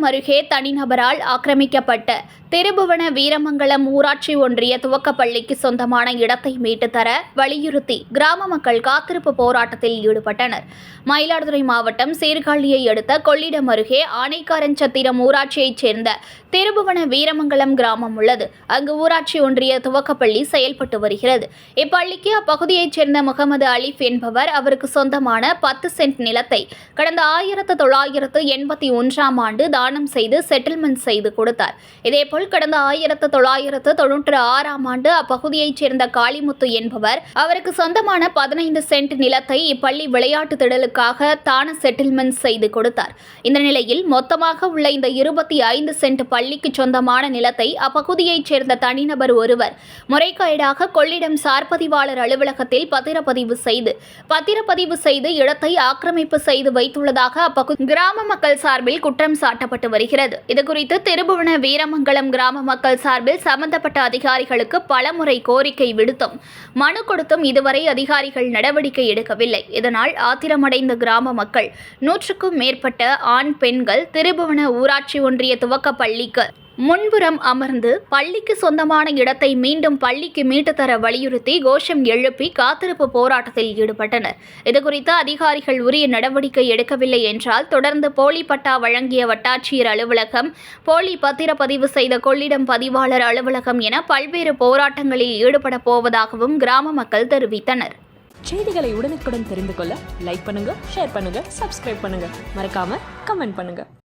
அருகே தனிநபரால் ஆக்கிரமிக்கப்பட்ட திருபுவன வீரமங்கலம் ஊராட்சி ஒன்றிய துவக்கப்பள்ளிக்கு சொந்தமான இடத்தை மீட்டு தர வலியுறுத்தி கிராம மக்கள் காத்திருப்பு போராட்டத்தில் ஈடுபட்டனர். மயிலாடுதுறை மாவட்டம் சீர்காழியை அடுத்த கொள்ளிடம் அருகே ஆனைக்காரன்சத்திரம் ஊராட்சியைச் சேர்ந்த திருபுவன வீரமங்கலம் கிராமம் உள்ளது. அங்கு ஊராட்சி ஒன்றிய துவக்கப்பள்ளி செயல்பட்டு வருகிறது. இப்பள்ளிக்கு அப்பகுதியைச் சேர்ந்த முகமது அலிஃப் என்பவர் அவருக்கு சொந்தமான பத்து சென்ட் நிலத்தை கடந்த ஆயிரத்து தொள்ளாயிரத்து எண்பத்தி ஒன்றாம் ஆண்டு தானம் செய்து செட்டில்மெண்ட் செய்து கொடுத்தார். இதேபோல் கடந்த ஆயிரத்து தொள்ளாயிரத்து தொன்னூற்று ஆறாம் ஆண்டு அப்பகுதியைச் சேர்ந்த காளிமுத்து என்பவர் அவருக்கு சொந்தமான பதினைந்து சென்ட் நிலத்தை இப்பள்ளி விளையாட்டு திடலுக்காக தான செட்டில்மெண்ட் செய்து கொடுத்தார். இந்த நிலையில் மொத்தமாக உள்ள இந்த இருபத்தி ஐந்து சென்ட் பள்ளிக்கு சொந்தமான நிலத்தை அப்பகுதியைச் சேர்ந்த தனிநபர் ஒருவர் முறைகேடாக கொள்ளிடம் சார்பதிவாளர் அலுவலகத்தில் பத்திரப்பதிவு செய்து பத்திரப்பதிவு செய்து இடத்தை ஆக்கிரமிப்பு செய்து வைத்துள்ளதாக அப்பகு கிராம மக்கள் சார்பில் குற்றம் சாட்டப்பட்டு வருகிறது. இதுகுறித்து திருபுவன வீரமங்கலம் கிராம மக்கள் சார்பில் சம்பந்தப்பட்ட அதிகாரிகளுக்கு பலமுறை கோரிக்கை விடுத்தும் மனு கொடுத்தும் இதுவரை அதிகாரிகள் நடவடிக்கை எடுக்கவில்லை. இதனால் ஆத்திரமடைந்த கிராம மக்கள் நூற்றுக்கும் மேற்பட்ட ஆண் பெண்கள் திருபுவன ஊராட்சி ஒன்றிய துவக்க பள்ளிக்கு முன்புறம் அமர்ந்து பள்ளிக்கு சொந்தமான இடத்தை மீண்டும் பள்ளிக்கு மீட்டுத்தர வலியுறுத்தி கோஷம் எழுப்பி காத்திருப்பு போராட்டத்தில் ஈடுபட்டனர். இதுகுறித்து அதிகாரிகள் உரிய நடவடிக்கை எடுக்கவில்லை என்றால் தொடர்ந்து போலி பட்டா வழங்கிய வட்டாட்சியர் அலுவலகம் போலி பத்திரப்பதிவு செய்த கொள்ளிடம் பதிவாளர் அலுவலகம் என பல்வேறு போராட்டங்களில் ஈடுபட போவதாகவும் கிராம மக்கள் தெரிவித்தனர். செய்திகளை உடனுக்குடன் தெரிந்து கொள்ள லைக் பண்ணுங்க ஷேர் பண்ணுங்க சப்ஸ்கிரைப் பண்ணுங்க. மறக்காம கமெண்ட் பண்ணுங்க.